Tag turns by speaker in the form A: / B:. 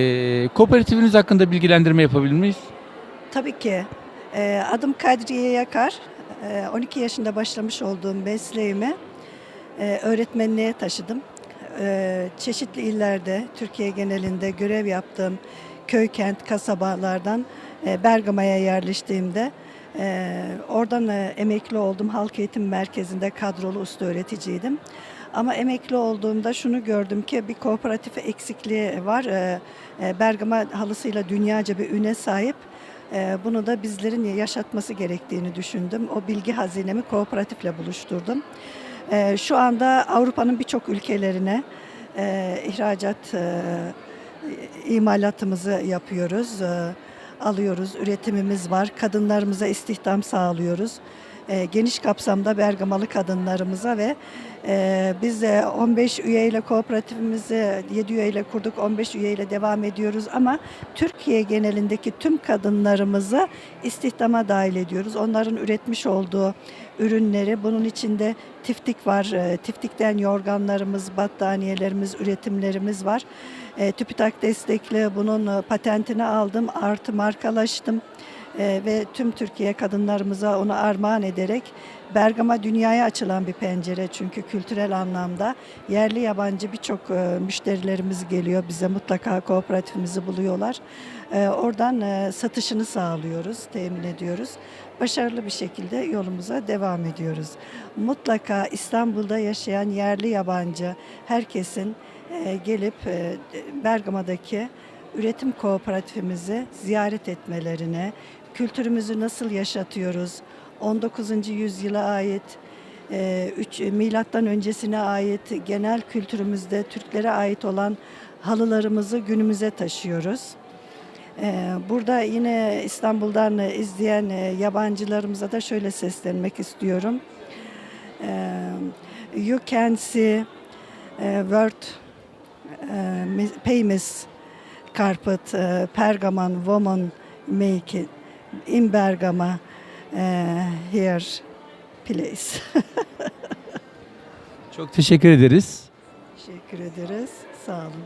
A: Ee, kooperatifiniz hakkında bilgilendirme yapabilir miyiz?
B: Tabii ki. Ee, adım Kadriye Yakar. Ee, 12 yaşında başlamış olduğum mesleğimi e, öğretmenliğe taşıdım. Ee, çeşitli illerde, Türkiye genelinde görev yaptığım köy, kent, kasabalardan e, Bergama'ya yerleştiğimde e, oradan e, emekli oldum. Halk Eğitim Merkezi'nde kadrolu usta öğreticiydim. Ama emekli olduğumda şunu gördüm ki bir kooperatif eksikliği var. Ee, e, Bergama halısıyla dünyaca bir üne sahip. Ee, Bunu da bizlerin yaşatması gerektiğini düşündüm. O bilgi hazinemi kooperatifle buluşturdum. Ee, Şu anda Avrupa'nın birçok ülkelerine e, ihracat, e, imalatımızı yapıyoruz. Alıyoruz, üretimimiz var. Kadınlarımıza istihdam sağlıyoruz. Ee, Geniş kapsamda Bergamalı kadınlarımıza ve e, biz de 15 üyeyle kooperatifimizi 7 üyeyle kurduk, 15 üyeyle devam ediyoruz ama Türkiye genelindeki tüm kadınlarımızı istihdama dahil ediyoruz. Onların üretmiş olduğu ürünleri, bunun içinde tiftik var. E, Tiftikten yorganlarımız, battaniyelerimiz, üretimlerimiz var. E, TÜBİTAK destekli bunun e, patentini aldım, artı markalaştım. E, ve tüm Türkiye kadınlarımıza onu armağan ederek Bergama dünyaya açılan bir pencere çünkü kültürel anlamda yerli yabancı birçok e, müşterilerimiz geliyor bize mutlaka kooperatifimizi buluyorlar. E, oradan e, satışını sağlıyoruz, temin ediyoruz. Başarılı bir şekilde yolumuza devam ediyoruz. Mutlaka İstanbul'da yaşayan yerli yabancı herkesin e, gelip Bergama'daki üretim kooperatifimizi ziyaret etmelerine, kültürümüzü nasıl yaşatıyoruz, 19. yüzyıla ait, e, milattan öncesine ait genel kültürümüzde Türklere ait olan halılarımızı günümüze taşıyoruz. E, Burada yine İstanbul'dan izleyen e, yabancılarımıza da şöyle seslenmek istiyorum. E, You can see world famous carpet e, Pergamon woman make it in Bergama e, here place.
A: Çok teşekkür ederiz.
B: Teşekkür ederiz. Sağ olun.